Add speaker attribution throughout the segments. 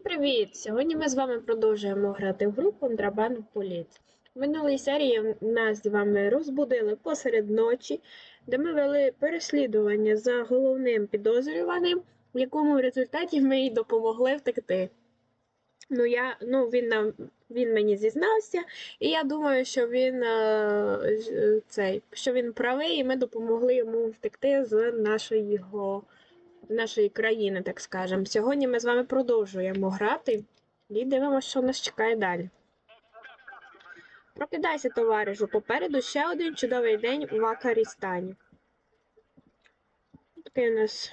Speaker 1: Всім привіт! Сьогодні ми з вами продовжуємо грати в гру Контрабанд Політ. В минулій серії нас з вами розбудили посеред ночі, де ми вели переслідування за головним підозрюваним, в якому в результаті ми їй допомогли втекти. Ну, я, ну, він, нам, він мені зізнався, і я думаю, що він, е, цей, що він правий, і ми допомогли йому втекти з з нашої країни, так скажемо. Сьогодні ми з вами продовжуємо грати і дивимося, що нас чекає далі. Прокидайся, товаришу, попереду ще один чудовий день у Вакарістані. Такий у нас.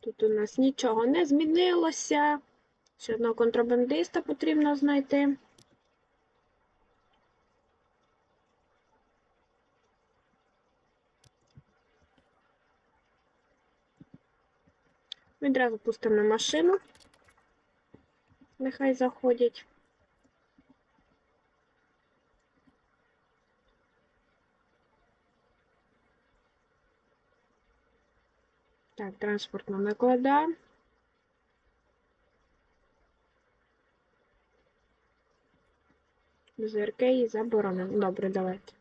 Speaker 1: Тут у нас нічого не змінилося. Ще одного контрабандиста потрібно знайти. Відразу пустимо машину. Нехай заходять. Так, транспортна наклада. ЗРК і заборонено. Добре, давайте.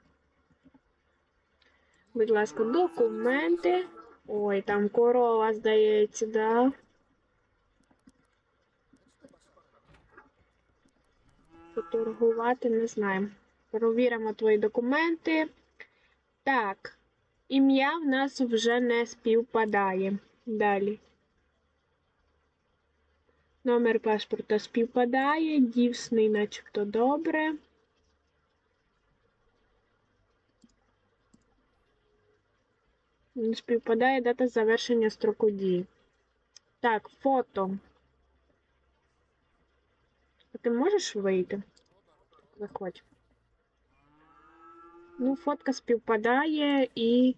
Speaker 1: Будь ласка, документи. Ой, там корова, здається, да. Поторгувати не знаємо. Перевіримо твої документи. Так, ім'я в нас вже не співпадає. Далі. Номер паспорта співпадає, дівсний начебто добре. Співпадає дата завершення строку дії. Так, фото. А ти можеш вийти? Виходь. Ну, фотка співпадає і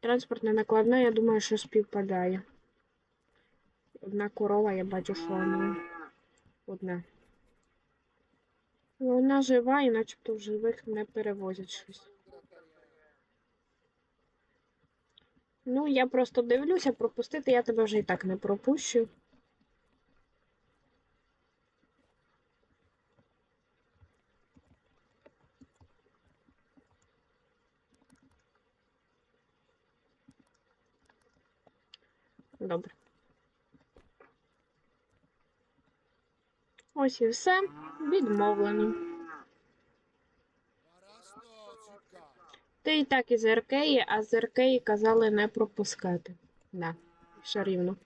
Speaker 1: транспортна накладна, я думаю, що співпадає. Одна корова, я бачу, що вона одна. Вона жива і начебто в живих не перевозять щось. Ну, я просто дивлюся, пропустити я тебе вже і так не пропущу. Добре. Ось і все. Відмовлено. Ти і так із Аркеї, а з Аркеї казали не пропускати. Да, все рівно.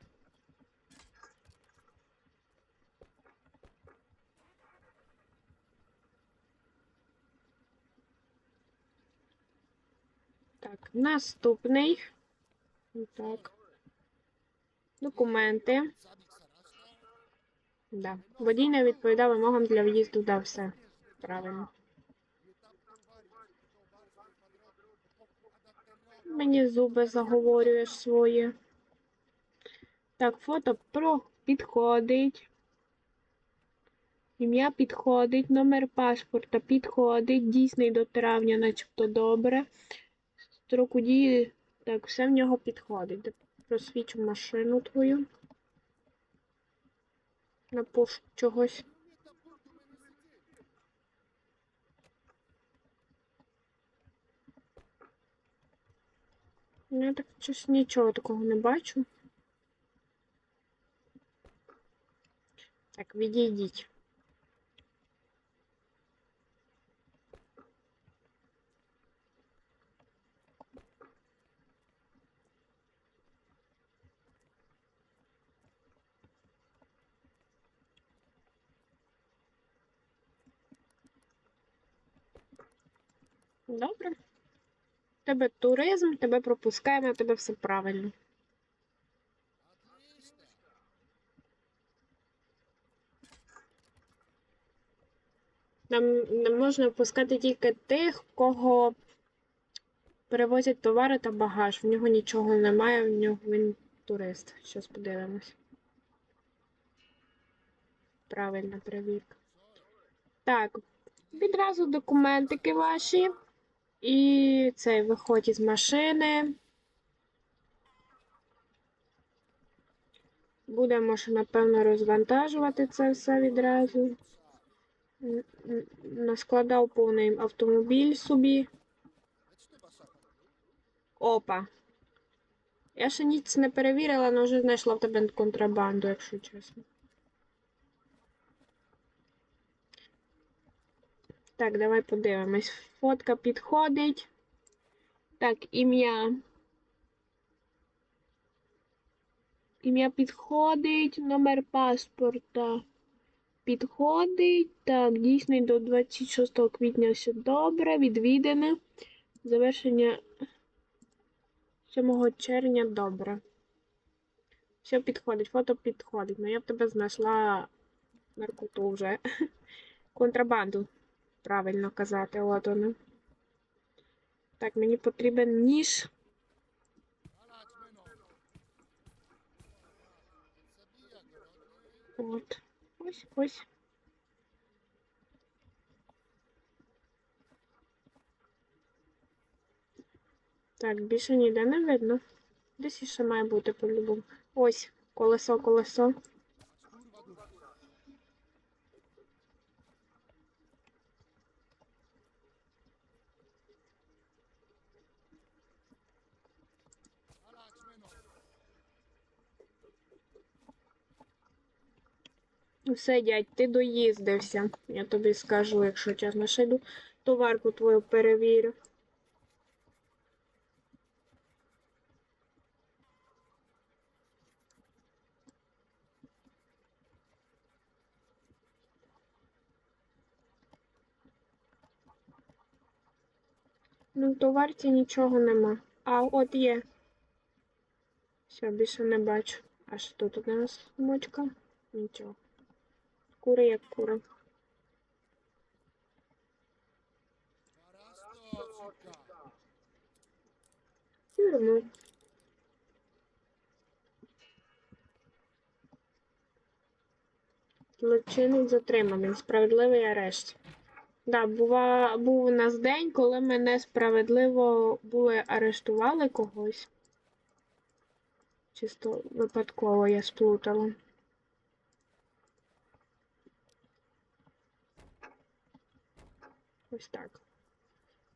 Speaker 1: Так, наступний. Так. Документи. Да. Водій не відповідав вимогам для в'їзду, да, все. Правильно. Мені зуби заговорюєш свої. Так, фото про підходить. Ім'я підходить, номер паспорта підходить, дійсний до травня, начебто добре. Строку дії, так, все в нього підходить. Просвічу машину твою. На пошук чогось. Я так щось нічого такого не бачу. Так, відійдіть. Добре. Тебе туризм, тебе пропускаємо, тебе все правильно. Нам не можна впускати тільки тих, кого перевозять товари та багаж. В нього нічого немає, в нього він турист. Щас подивимось. Правильна перевірка. Так, відразу документики ваші. І цей виходь із машини. Будемо ж, напевно, розвантажувати це все відразу. Наскладав повний автомобіль собі. Опа. Я ще ніц не перевірила, але вже знайшла в тебе контрабанду, якщо чесно. Так, давай подивимось. Фотка підходить. Так, ім'я. Ім'я підходить, номер паспорта підходить. Так, дійсний до 26 квітня все добре, відвідане. Завершення 7 червня добре. Все підходить, фото підходить. Ну я б тебе знайшла наркоту вже. Контрабанду, правильно казати, от воно. Так, мені потрібен ніж. От. Ось, ось. Так, більше ніде не видно. Десь ще має бути по-любому. Ось, колесо, колесо. Все, дядь, ти доїздився. Я тобі скажу, якщо чесно, ще йду товарку твою перевірю. Ну, в товарці нічого нема. А, от є. Все, більше не бачу. А що тут у нас мочка? Нічого. Кури як кури. Тюрму. Злочинець затриманий. Справедливий арешт. Да, був у нас день, коли ми несправедливо були арештували когось. Чисто випадково я сплутала. Ось так.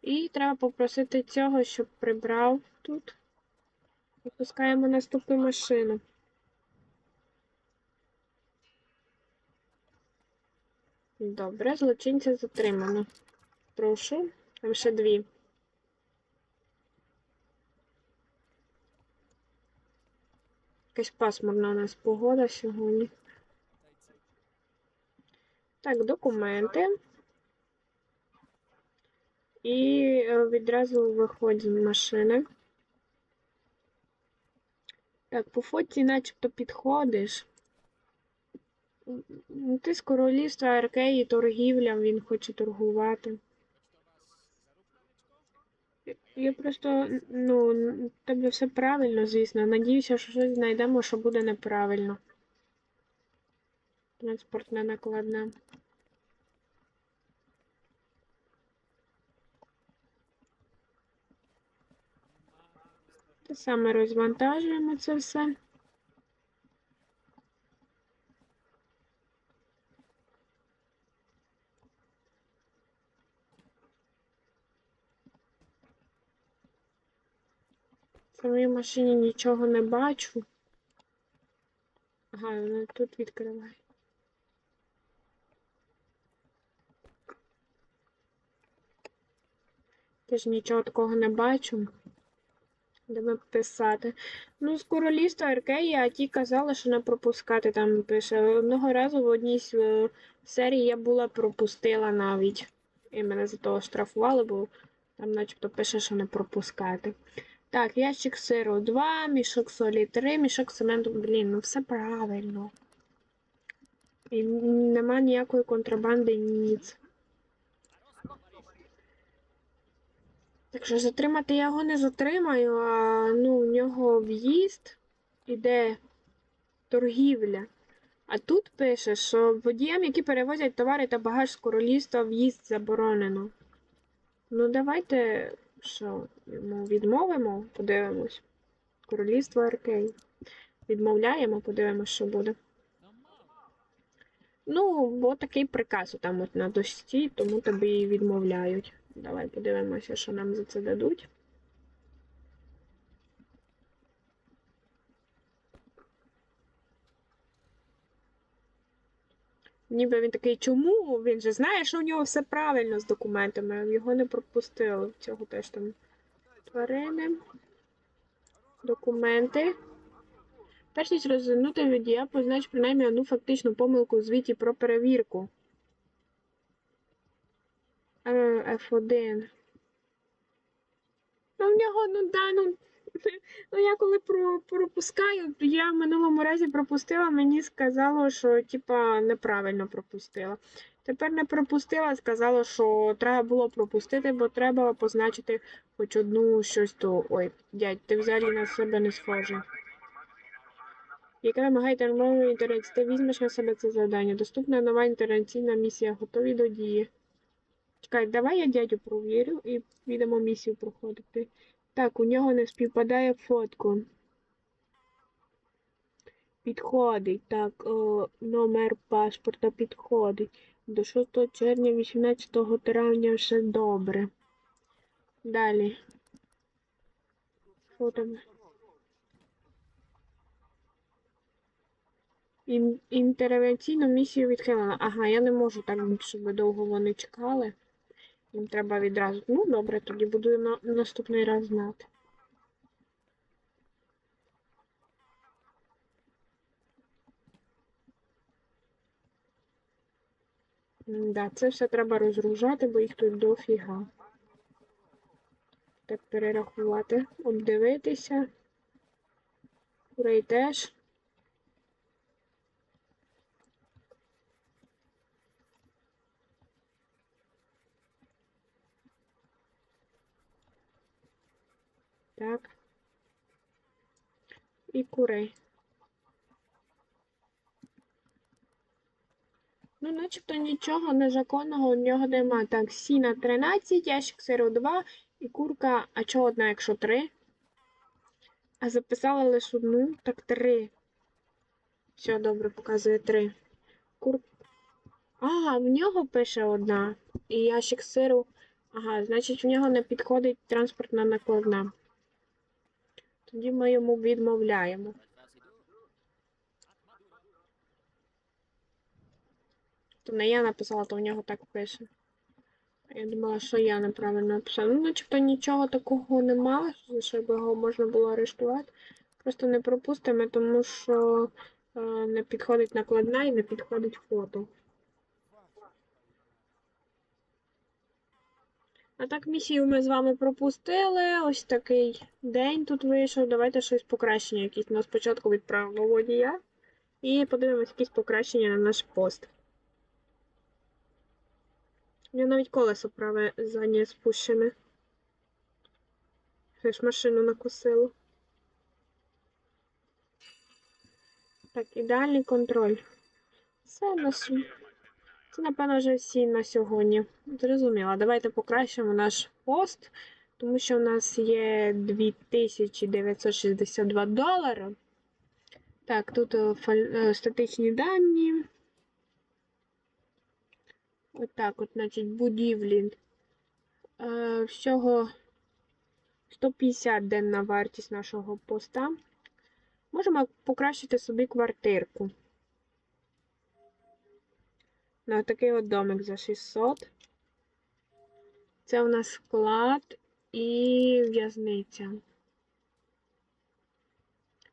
Speaker 1: І треба попросити цього, щоб прибрав тут. Випускаємо наступну машину. Добре, злочинця затримано. Прошу. Там ще дві. Якась пасмурна у нас погода сьогодні. Так, документи. І е, відразу виходь з машини. Так, по фоті начебто підходиш. Ти з королівства Аркеї, торгівля, він хоче торгувати. Я просто, ну, тебе все правильно, звісно. Надіюся, що щось знайдемо, що буде неправильно. Транспортне накладне. Саме розвантажуємо це все. В самій машині нічого не бачу. Ага, вона тут відкриває. Теж нічого такого не бачу. Будемо писати. Ну, з королівства Аркеї, а ті казали, що не пропускати там пише. Одного разу в одній з е, серії я була пропустила навіть. І мене за того штрафували, бо там начебто пише, що не пропускати. Так, ящик сиру 2, мішок солі 3, мішок цементу. Блін, ну все правильно. І нема ніякої контрабанди, ніц. Так що затримати я його не затримаю, а ну, у нього в'їзд іде торгівля. А тут пише, що водіям, які перевозять товари та багаж з королівства, в'їзд заборонено. Ну, давайте що, йому відмовимо, подивимось. Королівство Аркей. відмовляємо, подивимося, що буде. Ну, бо такий приказ там от на дошці, тому тобі і відмовляють. Давай подивимося, що нам за це дадуть. Ніби він такий, чому? Він же знає, що у нього все правильно з документами. Його не пропустили. Цього теж там тварини. Документи. Перш ніж розвернути водія, познач принаймні одну фактичну помилку у звіті про перевірку. Е, F1. Ну, в нього, ну да, ну. Ну, я коли про, пропускаю, я в минулому разі пропустила, мені сказало, що типа неправильно пропустила. Тепер не пропустила, сказало, що треба було пропустити, бо треба позначити хоч одну щось то. Ой, дядь, ти взагалі на себе не схожий. Яка вимагає термінової інтернет, ти візьмеш на себе це завдання. Доступна нова інтернаційна місія, готові до дії. Чекай, давай я дядю провірю і підемо місію проходити. Так, у нього не співпадає фотку. Підходить. Так, о, номер паспорта підходить. До 6 червня, 18 травня все добре. Далі. Що там? Ін- Інтервенційну місію відхилено. Ага, я не можу так, щоб довго вони чекали. Їм треба відразу. Ну, добре, тоді буду на наступний раз знати. Да, це все треба розгружати, бо їх тут дофіга. Так, перерахувати, обдивитися. Курей теж. Так. І курей. Ну, начебто нічого незаконного у нього нема. Так, сіна 13, ящик сиру 2 і курка. А чого одна, якщо 3? А записала лише одну, так 3. Все, добре, показує 3. Кур... Ага, в нього пише одна. І ящик сиру. Ага, значить в нього не підходить транспортна накладна. Тоді ми йому відмовляємо. То не я написала, то в нього так пише. Я думала, що я неправильно написала. Ну, начебто нічого такого нема, за що б його можна було арештувати. Просто не пропустимо, тому що е, не підходить накладна і не підходить фото. А так, місію ми з вами пропустили. Ось такий день тут вийшов. Давайте щось покращення якісь. Нас спочатку відправимо водія. І подивимось якісь покращення на наш пост. У нього навіть колесо праве заднє спущене. Це ж машину накосило. Так, ідеальний контроль. Все на сьогодні. Це, напевно, вже всі на сьогодні. Зрозуміло. Давайте покращимо наш пост, тому що у нас є 2962 долари. Так, тут е, е, статичні дані. Отак, от, значить, будівлі. Е, всього 150 денна вартість нашого поста. Можемо покращити собі квартирку. На такий от домик за 600. Це у нас склад і в'язниця.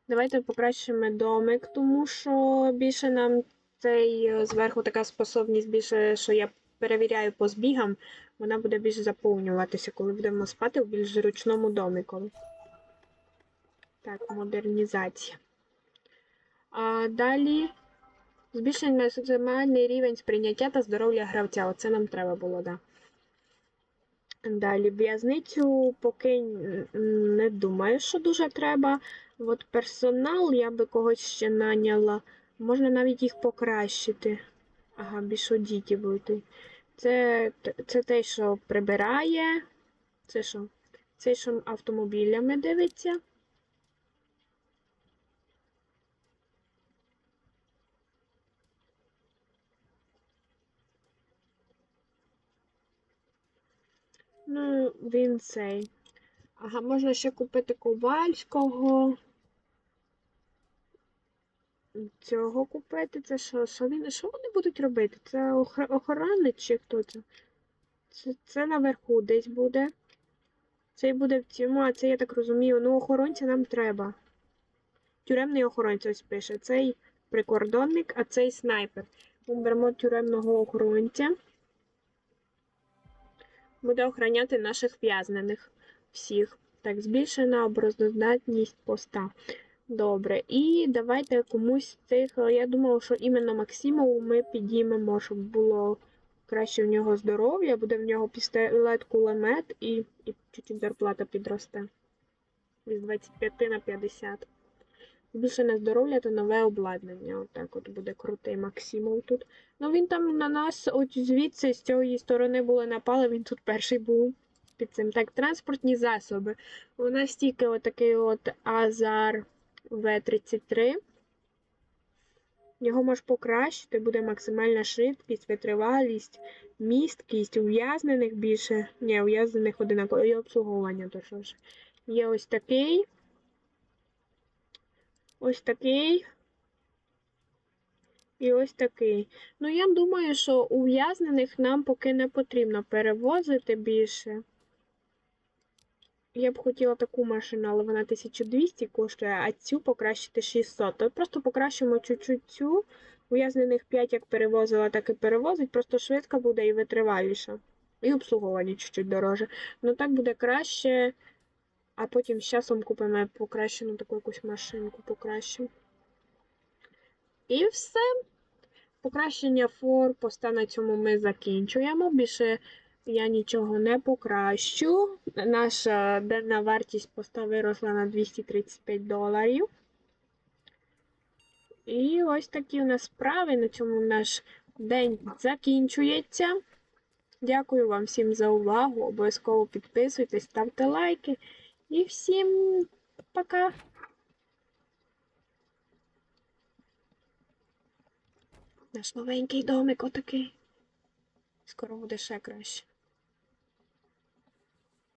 Speaker 1: Давайте покращимо домик, тому що більше нам цей е, зверху така способність більше, що я перевіряю по збігам, вона буде більше заповнюватися, коли будемо спати в більш зручному домику. Так, модернізація. А далі збільшення максимальний рівень сприйняття та здоров'я гравця. Оце нам треба було, так. Да. Далі в'язницю поки не думаю, що дуже треба. От персонал я би когось ще наняла. Можна навіть їх покращити. Ага, більш одіті бути. Це, це той, що прибирає. Це що? Цей, що автомобілями дивиться. Ну, він цей. Ага, можна ще купити ковальського. Цього купити. Це що? Що, він, що вони будуть робити? Це охоронник чи хто це? Це, це наверху десь буде. Цей буде в цьому, а це, я так розумію, ну охоронця нам треба. Тюремний охоронець ось пише. Цей прикордонник, а цей снайпер. Ми беремо тюремного охоронця. Буде охороняти наших в'язнених всіх. Так, збільшена обороздатність поста. Добре. І давайте комусь з цих. Я думала, що іменно Максимову ми підіймемо, щоб було краще в нього здоров'я, буде в нього пістолет, кулемет і, і чуть-чуть зарплата підросте. Із 25 на 50. Збільшене здоров'я та нове обладнання. Отак от буде крутий Максимов тут. Ну він там на нас, от звідси, з цієї сторони були напали, він тут перший був під цим. Так, транспортні засоби. У нас тільки отакий от Азар В-33. Його можеш покращити, буде максимальна швидкість, витривалість, місткість, ув'язнених більше. Ні, ув'язнених одинаково, і обслуговування то що ж. Є ось такий. Ось такий. І ось такий. Ну, я думаю, що ув'язнених нам поки не потрібно перевозити більше. Я б хотіла таку машину, але вона 1200 коштує, а цю покращити 600. То просто покращимо чуть-чуть цю. Ув'язнених 5 як перевозила, так і перевозить. Просто швидка буде і витриваліша. І обслуговування чуть-чуть дороже. Ну так буде краще. А потім з часом купимо покращену таку якусь машинку покращимо. І все. Покращення форпоста на цьому ми закінчуємо. Більше я нічого не покращу. Наша денна вартість поста виросла на 235 доларів. І ось такі у нас справи. На цьому наш день закінчується. Дякую вам всім за увагу. Обов'язково підписуйтесь, ставте лайки. І всім пока! Наш новенький домик отакий. Скоро буде ще краще.